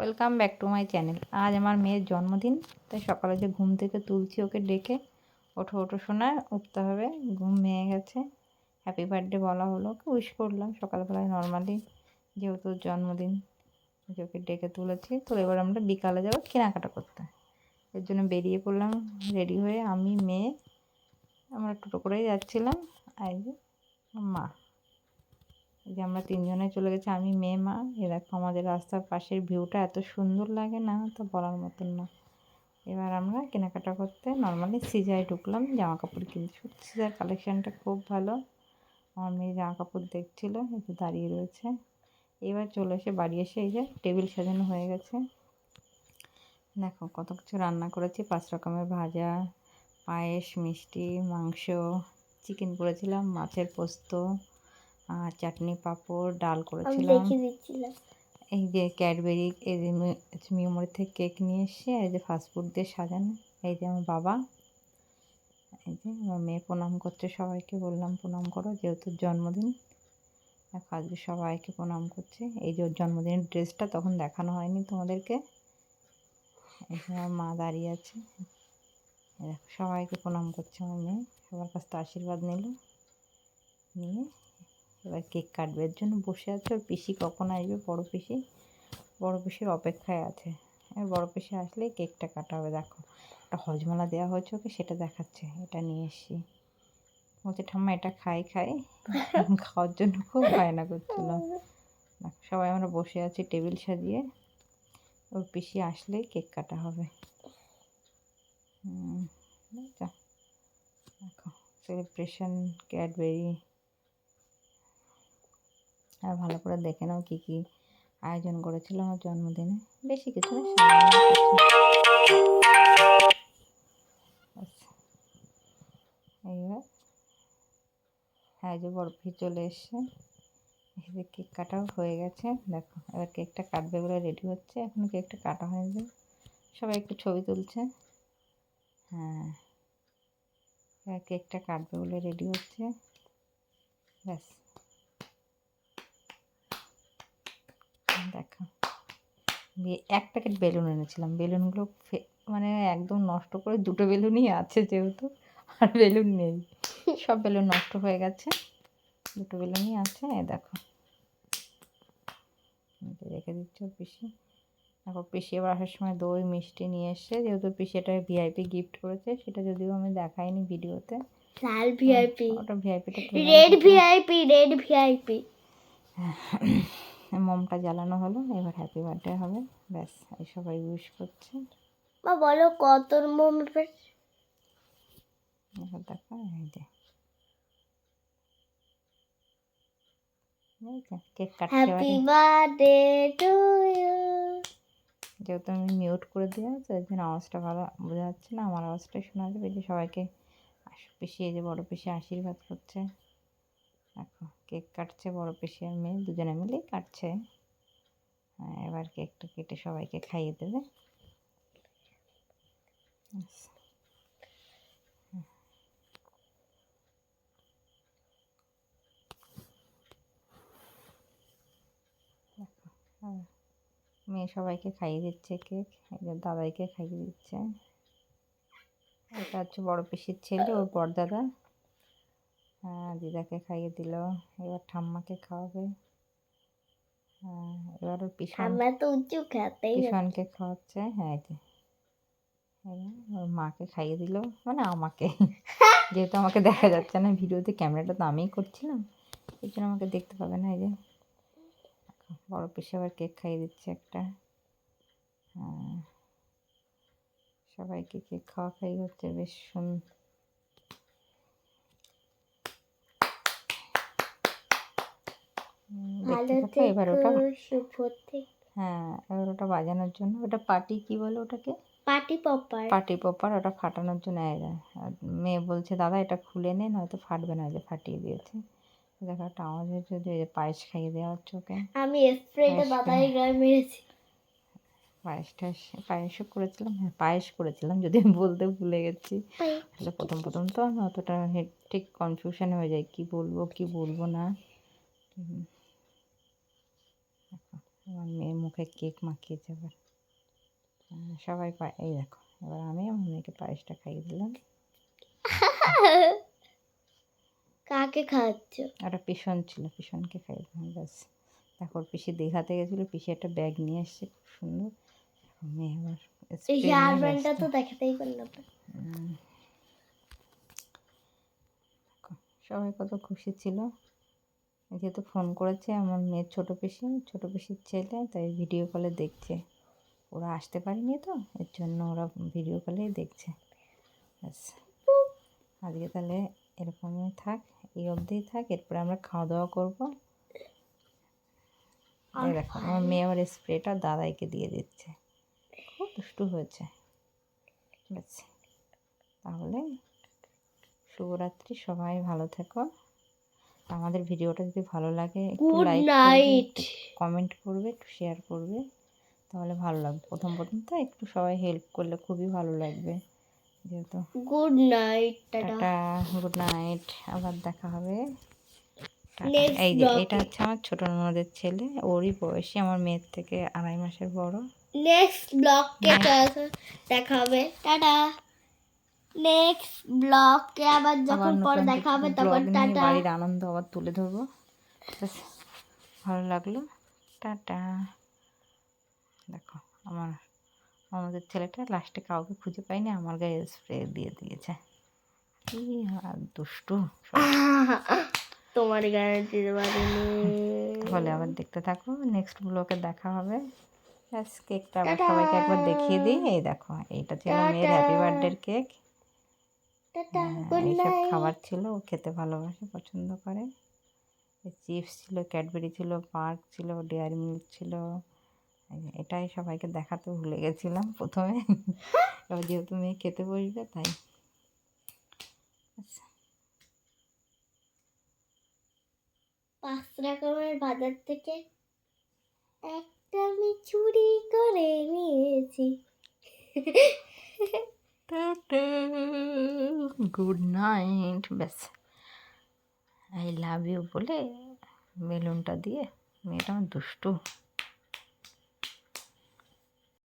Welcome back to my channel আজ আমার মেয়ের জন্মদিন, তাই সকালে যে ঘুম থেকে তুলছি ওকে ডেকে, ওঠো ওঠো শোনা উঠতে হবে, ঘুম ভেঙে গেছে। হ্যাপি বার্থডে বলা হলো, ওকে উইশ করলাম। সকালবেলায় নর্মালি যেহেতু জন্মদিন যে ওকে ডেকে তুলেছি, তো এবার আমরা বিকালে যাব কেনাকাটা করতে। এর জন্য বেরিয়ে পড়লাম রেডি হয়ে আমি, মেয়ে, আমরা টোটো করেই যাচ্ছিলাম। আর মা। যে আমরা তিনজনে চলে গেছি, আমি, মেয়ে, মা। এ দেখো আমাদের রাস্তার পাশের ভিউটা এত সুন্দর লাগে না, তো বলার মতন না। এবার আমরা কেনাকাটা করতে নর্মালি সিজায় ঢুকলাম জামা কাপড় কিনছি সিজার কালেকশানটা খুব ভালো। আমার মেয়ে জামা কাপড় দেখছিল একটু দাঁড়িয়ে রয়েছে। এবার চলে এসে বাড়ি এসে এই যে টেবিল সাজানো হয়ে গেছে। দেখো কত কিছু রান্না করেছি, পাঁচ রকমের ভাজা, পায়েস, মিষ্টি, মাংস, চিকেন করেছিলাম, মাছের পোস্ত আর চাটনি পাঁপড় ডাল করেছিলাম। এই যে ক্যাডবেরি এই যে মিমোরি থেকে কেক নিয়ে এসে এই যে ফাস্টফুড দিয়ে সাজানো। এই যে আমার বাবা এই যে আমার মেয়ে প্রণাম করছে সবাইকে। বললাম প্রণাম করো যেহেতু জন্মদিন আজকে সবাইকে প্রণাম করছে। এই যে ওর জন্মদিনের ড্রেসটা তখন দেখানো হয়নি তোমাদেরকে। এই যে আমার মা দাঁড়িয়ে আছে। সবাইকে প্রণাম করছে আমার মেয়ে। সবার কাছ থেকে আশীর্বাদ নিল। নিয়ে এবার কেক কাটবে। এর জন্য বসে আছে ওর পিসি কখন আসবে? বড় পিসি? বড় পিসির অপেক্ষায় আছে। এবার বড় পিসি আসলে কেকটা কাটা হবে। দেখো একটা হজমালা দেওয়া হয়েছে ওকে সেটা দেখাচ্ছে। এটা নিয়ে এসছি। বলছে ঠাম্মা এটা খাই খাই। খাওয়ার জন্য খুব বায়না করছিল। দেখো সবাই আমরা বসে আছি টেবিল সাজিয়ে। ওর পিসি আসলেই কেক কাটা হবে। হুম? দেখো সেলিব্রেশন ক্যাডবেরি। আর ভালো করে দেখে নাও কী কী আয়োজন করেছিল আমার জন্মদিনে। বেশি কিছু। ব্যাস। এইবার হ্যাঁ যে বরফি চলে এসছে। যে কেক কাটাও হয়ে গেছে, দেখো, এবার কেকটা কাটবে বলে রেডি হচ্ছে। এখনও কেকটা কাটা হয়নি সবাই একটু ছবি তুলছে। হ্যাঁ কেকটা কাটবে বলে রেডি হচ্ছে। ব্যাস। দেখো। এক প্যাকেট বেলুন এনেছিলাম। বেলুনগুলো মানে একদম নষ্ট করে দুটো বেলুনই আছে যেহেতু আর বেলুন নেই। সব বেলুন নষ্ট হয়ে গেছে। দুটো বেলুনই আছে দেখো। রেখে দিচ্ছে পিসি। তারপর পিসি এবার আসার সময় দই মিষ্টি নিয়ে এসছে। যেহেতু পিসি এটা ভিআইপি গিফট করেছে সেটা যদিও আমি দেখাইনি ভিডিওতে। লাল ভিআইপি ওটা ভিআইপিটা রেড ভিআইপি রেড ভিআইপি মোমটা জ্বালানো হলো এবার হ্যাপি বার্থডে হবে। ব্যাস এই সবাই উইশ করছে। মা বলো কত মোম এবার দেখো এই যে। কেক কাটছে হ্যাপি বার্থডে টু ইউ যেহেতু আমি মিউট করে দেওয়া আছে ওই জন্য আওয়াজটা ভালো বোঝা যাচ্ছে না আমার আওয়াজটাই শোনা যাবে। যে সবাইকে পিসি এই যে বড় পিসি আশীর্বাদ করছে। দেখো। কেক কাটছে বড় পিসি আর মেয়ে দুজনে মিলে কাটছে। হ্যাঁ, এবার কেকটা কেটে সবাইকে খাইয়ে দেবে। মেয়ে সবাইকে খাইয়ে দিচ্ছে কেক যে দাদাইকে খাইয়ে দিচ্ছে। এটা হচ্ছে বড় পিসির ছেলে ওর বড়দাদা হ্যাঁ দিদাকে খাইয়ে দিল। এবার ঠাম্মাকে খাওয়াবে। হ্যাঁ এবার ওর পিছন তো উঁচু খেতেই পিছনকে খাওয়াচ্ছে। হ্যাঁ যে। ওর মাকে খাইয়ে দিল। মানে আমাকে। যেহেতু আমাকে দেখা যাচ্ছে না ভিডিওতে ক্যামেরাটা তো আমিই করছিলাম। এই জন্য আমাকে দেখতে পাবে না এই যে। বড় পিসে আবার কেক খাইয়ে দিচ্ছে একটা। হ্যাঁ। সবাইকে কেক খাওয়া খাই হচ্ছে। বেশ শুন হুম, ভালো দেখতে থাকো এবার ওটা হ্যাঁ এবার ওটা বাজানোর জন্য। ওটা পার্টি কি বলে ওটাকে? Party popper. পার্টি পপার ওটা ফাটানোর জন্য মেয়ে বলছে দাদা এটা খুলে নে নয়তো ফাটবে না যে ফাটিয়ে দিয়েছে। দেখো একটা আওয়াজ হচ্ছে যে পায়েস খাইয়ে দেওয়া হচ্ছে ওকে। আমি স্প্রেটা পায়েসটা- গায়ে মেরেছি। পায়েসটা পায়েসও করেছিলাম? হ্যাঁ পায়েস করেছিলাম যদি আমি বলতে ভুলে গেছি। আসলে প্রথম প্রথম তো আমি অতটা ঠিক কনফিউশন হয়ে যায় কি বলব কি বলব না হুম। দেখো, আমার মেয়ের মুখে কেক মাখিয়েছে আহ, সবাই পা এই দেখো এবার আমি আমার মেয়েকে পায়েসটা খাইয়ে দিলাম। কাকে খাওয়াচ্ছ? একটা পিছন ছিল পিছনকে খাইয়ে দিলাম ব্যাস। তারপর পিসি দীঘাতে গেছিল পিসি একটা ব্যাগ নিয়ে এসছে খুব সুন্দর। মেয়ে আবার হেয়ার ব্যান্ডটা তো দেখাতেই পারলাম সবাই কত খুশি ছিল। যেহেতু ফোন করেছে আমার মেয়ের ছোটো পিসি ছোটো পিসির ছেলে তাই ভিডিও কলে দেখছে। ওরা আসতে পারেনি তো এর জন্য ওরা ভিডিও কলেই দেখছে। ব্যাস। আজকে তাহলে এরকমই থাক এই অবধিই থাক এরপরে আমরা খাওয়া দাওয়া করব। এই দেখো আমার মেয়ে আবার স্প্রেটা দাদাইকে দিয়ে দিচ্ছে। খুব দুষ্টু হয়েছে। ব্যাস। তাহলে শুভরাত্রি সবাই ভালো থেকো। আমাদের ভিডিওটা যদি ভালো লাগে একটু লাইক নাইট কমেন্ট করবে একটু শেয়ার করবে তাহলে ভালো লাগবে। প্রথম প্রথম তো একটু সবাই হেল্প করলে খুবই ভালো লাগবে যেহেতু। Good night tata. Tata good night আবার দেখা হবে। এই যে এটা হচ্ছে আমার ছোট ননদের ছেলে ওরই বয়সী আমার মেয়ের থেকে আড়াই মাসের বড়। নেক্সট ব্লগকে দেখা হবে। টাটা। নেক্সট ব্লগকে আবার যখন পরে দেখা হবে তখন টাটা। বাড়ির আনন্দ আবার তুলে ধরবো। ভালো লাগল। টাটা। দেখো আমার আমাদের ছেলেটা লাস্টে কাউকে খুঁজে পাইনি আমার গায়ে স্প্রে দিয়ে দিয়েছে। কি দুষ্টু তোমার গায়ে দিতে পারিনি। তাহলে আবার দেখতে থাকো নেক্সট ব্লকে দেখা হবে। ব্যাস কেকটা আবার সবাইকে একবার দেখিয়ে দিই। এই দেখো এইটা ছিল মেয়ের হ্যাপি বার্থডের কেক টাটা হ্যাঁ, গুড এইসব খাবার ছিল ও খেতে ভালোবাসে পছন্দ করে। চিপস ছিল ক্যাডবেরি ছিল পার্ক ছিল ডেয়ারি মিল্ক ছিল। এটাই সবাইকে দেখাতে ভুলে গেছিলাম প্রথমে। এবার যেহেতু মেয়ে খেতে বসবে তাই। আচ্ছা, পাঁচ রকমের বাজার থেকে একটা আমি চুরি করে নিয়েছি। গুড নাইট ব্যাস। আই লাভ ইউ বলে বেলুনটা দিয়ে মেয়েটা আমার দুষ্টু।